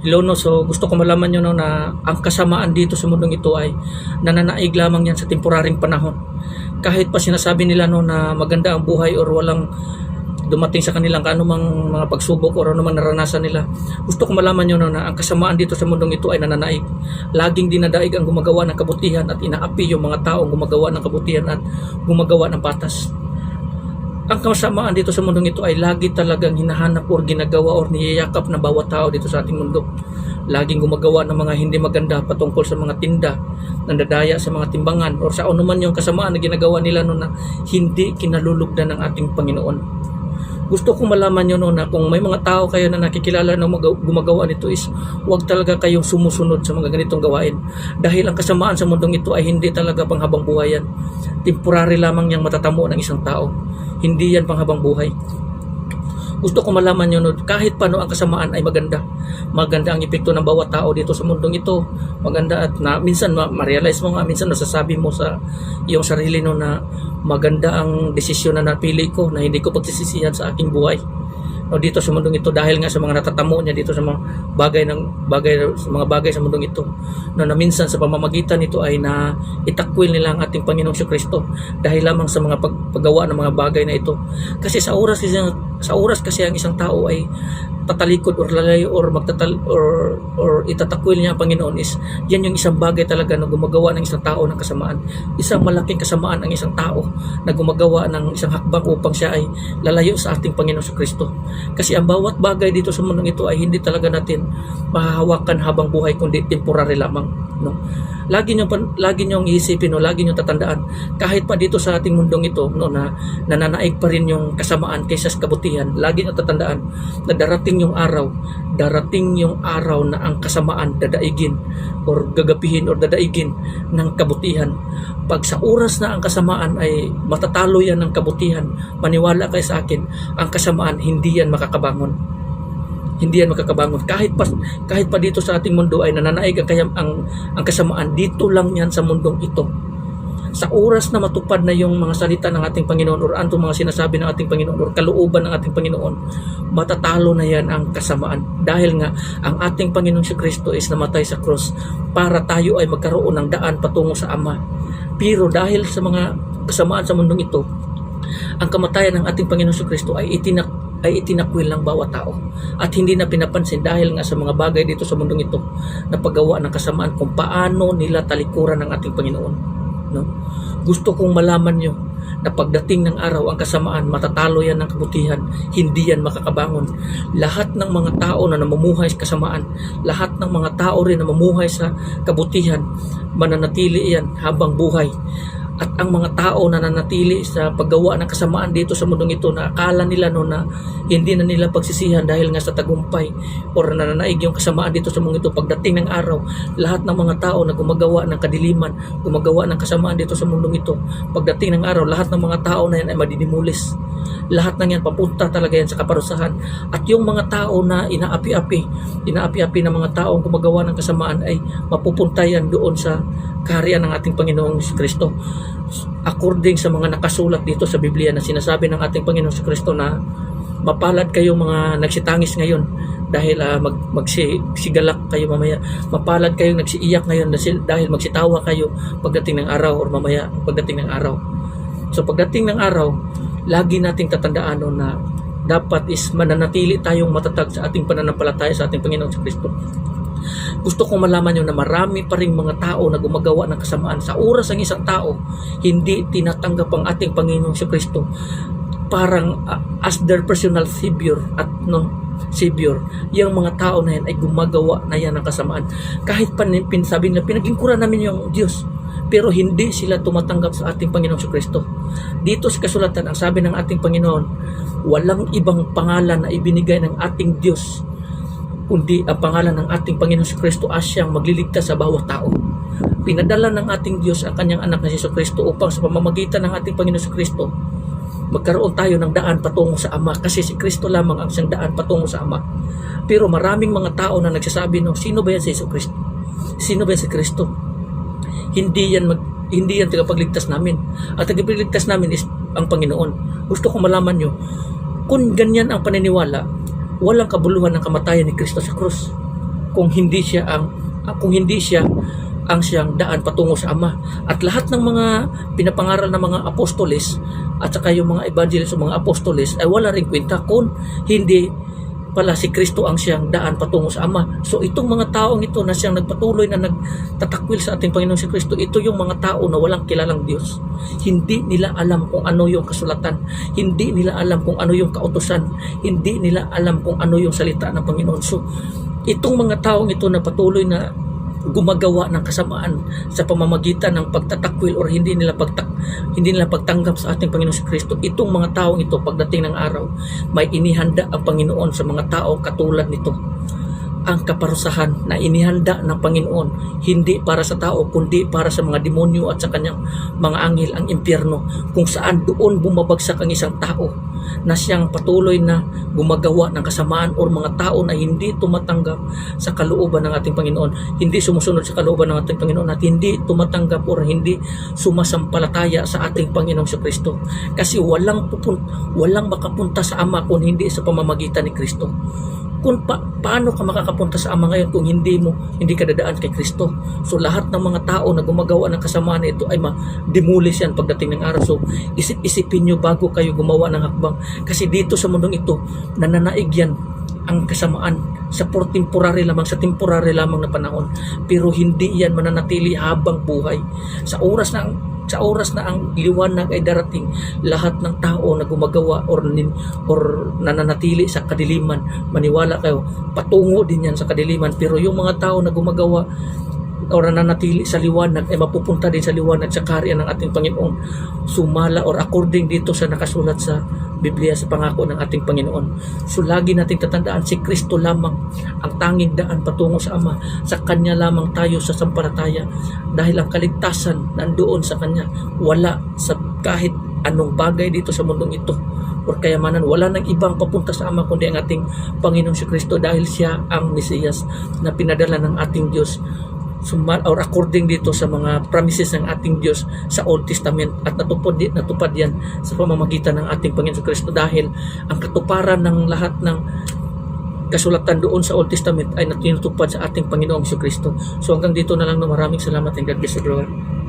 Hello no, so gusto ko malaman nyo no, na ang kasamaan dito sa mundong ito ay nananaig lamang yan sa temporaring panahon. Kahit pa sinasabi nila no, na maganda ang buhay or walang dumating sa kanilang kanumang mga pagsubok o anumang naranasan nila. Gusto ko malaman nyo no, na ang kasamaan dito sa mundong ito ay nananaig. Laging dinadaig ang gumagawa ng kabutihan at inaapi yung mga taong gumagawa ng kabutihan at gumagawa ng patas ang kasamaan dito sa mundong ito ay lagi talagang hinahanap or ginagawa or niyayakap ng bawat tao dito sa ating mundo. Laging gumagawa ng mga hindi maganda patungkol sa mga tinda, nandadaya sa mga timbangan or sa ano man yung kasamaan na ginagawa nila no na hindi kinalulugdan ng ating Panginoon. Gusto kong malaman nyo no na kung may mga tao kayo na nakikilala na mag- gumagawa nito is huwag talaga kayong sumusunod sa mga ganitong gawain. Dahil ang kasamaan sa mundong ito ay hindi talaga panghabang buhay yan. Temporary lamang yung matatamo ng isang tao. Hindi yan panghabang buhay. Gusto ko malaman no, kahit paano ang kasamaan ay maganda. Maganda ang epekto ng bawat tao dito sa mundong ito. Maganda at na, minsan ma- ma-realize mo nga, minsan nasasabi mo sa iyong sarili no na maganda ang desisyon na napili ko na hindi ko pagsisisihan sa aking buhay. No, dito sa mundong ito dahil nga sa mga natatamo niya dito sa mga bagay ng bagay sa mga bagay sa mundong ito no, na minsan sa pamamagitan nito ay na itakwil nila ang ating Panginoong Kristo dahil lamang sa mga pag, paggawa ng mga bagay na ito kasi sa oras kasi sa oras kasi ang isang tao ay tatalikod or lalayo or magtatal or or itatakwil niya ang Panginoon is yan yung isang bagay talaga na gumagawa ng isang tao ng kasamaan. Isang malaking kasamaan ang isang tao na gumagawa ng isang hakbang upang siya ay lalayo sa ating Panginoon sa Kristo. Kasi ang bawat bagay dito sa mundong ito ay hindi talaga natin mahahawakan habang buhay kundi temporary lamang no? Lagi niyo lagi niyo iisipin no? Lagi niyo tatandaan kahit pa dito sa ating mundong ito no na nananaig pa rin yung kasamaan kaysa sa kabutihan lagi niyo tatandaan na darating yung araw darating yung araw na ang kasamaan dadaigin or gagapihin or dadaigin ng kabutihan. Pag sa oras na ang kasamaan ay matatalo yan ng kabutihan maniwala kayo sa akin ang kasamaan hindi yan makakabangon. Hindi yan makakabangon. Kahit pa kahit pa dito sa ating mundo ay nananaig ang, kayam, ang, ang kasamaan dito lang yan sa mundong ito sa oras na matupad na yung mga salita ng ating Panginoon or anto mga sinasabi ng ating Panginoon or kalooban ng ating Panginoon matatalo na yan ang kasamaan. Dahil nga ang ating Panginoong si Kristo is namatay sa cross para tayo ay magkaroon ng daan patungo sa Ama. Pero dahil sa mga kasamaan sa mundong ito ang kamatayan ng ating Panginoon si Kristo ay itinak ay itinakwil ng bawat tao. At hindi na pinapansin dahil nga sa mga bagay dito sa mundong ito na paggawa ng kasamaan kung paano nila talikuran ng ating Panginoon no? Gusto kong malaman nyo na pagdating ng araw ang kasamaan matatalo yan ng kabutihan hindi yan makakabangon. Lahat ng mga tao na namumuhay sa kasamaan lahat ng mga tao rin na mamumuhay sa kabutihan mananatili yan habang buhay at ang mga tao na nanatili sa paggawa ng kasamaan dito sa mundong ito na akala nila no na hindi na nila pagsisihan dahil nga sa tagumpay or nananaig yung kasamaan dito sa mundong ito. Pagdating ng araw lahat ng mga tao na gumagawa ng kadiliman gumagawa ng kasamaan dito sa mundong ito pagdating ng araw lahat ng mga tao na yan ay madinimulis. Lahat ng yan papunta talaga yan sa kaparusahan. At yung mga tao na inaapi-api inaapi-api ng mga taong gumagawa ng kasamaan ay mapupunta yan doon sa kaharian ng ating Panginoong Kristo. According sa mga nakasulat dito sa Biblia na sinasabi ng ating Panginoong Kristo na mapalad kayo mga nagsitangis ngayon dahil uh, mag magsigalak kayo mamaya. Mapalad kayo nagsiiyak ngayon dahil, magsitawa kayo pagdating ng araw or mamaya pagdating ng araw. So pagdating ng araw lagi nating tatandaan no, na dapat is mananatili tayong matatag sa ating pananampalataya sa ating Panginoon sa Kristo gusto kong malaman nyo na marami pa rin mga tao na gumagawa ng kasamaan. Sa oras ng isang tao, hindi tinatanggap ang ating Panginoong si Kristo parang uh, as their personal savior at no savior. Yung mga tao na yan ay gumagawa na yan ng kasamaan. Kahit pa pinsabi nila pinagingkuran namin yung Diyos pero hindi sila tumatanggap sa ating Panginoon sa Kristo dito sa kasulatan ang sabi ng ating Panginoon walang ibang pangalan na ibinigay ng ating Diyos kundi ang pangalan ng ating Panginoon si Kristo as siyang magliligtas sa bawat tao pinadala ng ating Diyos ang kanyang anak na si Kristo upang sa pamamagitan ng ating Panginoon si Kristo magkaroon tayo ng daan patungo sa Ama kasi si Kristo lamang ang siyang daan patungo sa Ama. Pero maraming mga tao na nagsasabi no, sino ba yan si Kristo? Sino ba yan si Kristo? Hindi yan mag, hindi yan tagapagligtas namin. At tagapagligtas namin is ang Panginoon. Gusto ko malaman nyo, kung ganyan ang paniniwala, walang kabuluhan ng kamatayan ni Kristo sa krus. kung hindi siya ang ah, kung hindi siya ang siyang daan patungo sa Ama. At lahat ng mga pinapangaral ng mga apostoles at saka yung mga evangelist o mga apostoles ay wala ring kwenta kung hindi pala si Kristo ang siyang daan patungo sa Ama. So itong mga taong ito na siyang nagpatuloy na nagtatakwil sa ating Panginoong si Kristo, ito yung mga tao na walang kilalang Diyos. Hindi nila alam kung ano yung kasulatan. Hindi nila alam kung ano yung kautosan. Hindi nila alam kung ano yung salita ng Panginoon. So itong mga taong ito na patuloy na gumagawa ng kasamaan sa pamamagitan ng pagtatakwil or hindi nila pagtak hindi nila pagtanggap sa ating Panginoon si Kristo. Itong mga taong ito pagdating ng araw may inihanda ang Panginoon sa mga tao katulad nito ang kaparusahan na inihanda ng Panginoon hindi para sa tao kundi para sa mga demonyo at sa kanyang mga anghel ang impyerno kung saan doon bumabagsak ang isang tao na siyang patuloy na gumagawa ng kasamaan or mga tao na hindi tumatanggap sa kalooban ng ating Panginoon hindi sumusunod sa kalooban ng ating Panginoon at hindi tumatanggap or hindi sumasampalataya sa ating Panginoong sa Kristo kasi walang pupun walang makapunta sa Ama kung hindi sa pamamagitan ni Kristo kung pa, paano ka makakapunta sa Ama ngayon kung hindi mo hindi ka dadaan kay Kristo. So lahat ng mga tao na gumagawa ng kasamaan ito ay ma-demolish yan pagdating ng araw. So isip-isipin nyo bago kayo gumawa ng hakbang. Kasi dito sa mundong ito, nananaig yan ang kasamaan sa for temporary lamang, sa temporary lamang na panahon. Pero hindi yan mananatili habang buhay. Sa oras na sa oras na ang liwanag ay darating, lahat ng tao na gumagawa or, nin, or nananatili sa kadiliman, maniwala kayo, patungo din yan sa kadiliman. Pero yung mga tao na gumagawa or nananatili sa liwanag ay mapupunta din sa liwanag sa karya ng ating Panginoon sumala or according dito sa nakasulat sa Biblia sa pangako ng ating Panginoon. So lagi nating tatandaan si Kristo lamang ang tanging daan patungo sa Ama. Sa Kanya lamang tayo sa sampalataya dahil ang kaligtasan nandoon sa Kanya. Wala sa kahit anong bagay dito sa mundong ito or kayamanan. Wala nang ibang papunta sa Ama kundi ang ating Panginoong si Kristo dahil siya ang Mesiyas na pinadala ng ating Diyos sumal or according dito sa mga promises ng ating Diyos sa Old Testament at natupad, natupad yan sa pamamagitan ng ating Panginoon Kristo dahil ang katuparan ng lahat ng kasulatan doon sa Old Testament ay natinutupad sa ating Panginoong Kristo. So hanggang dito na lang no maraming salamat and God bless you.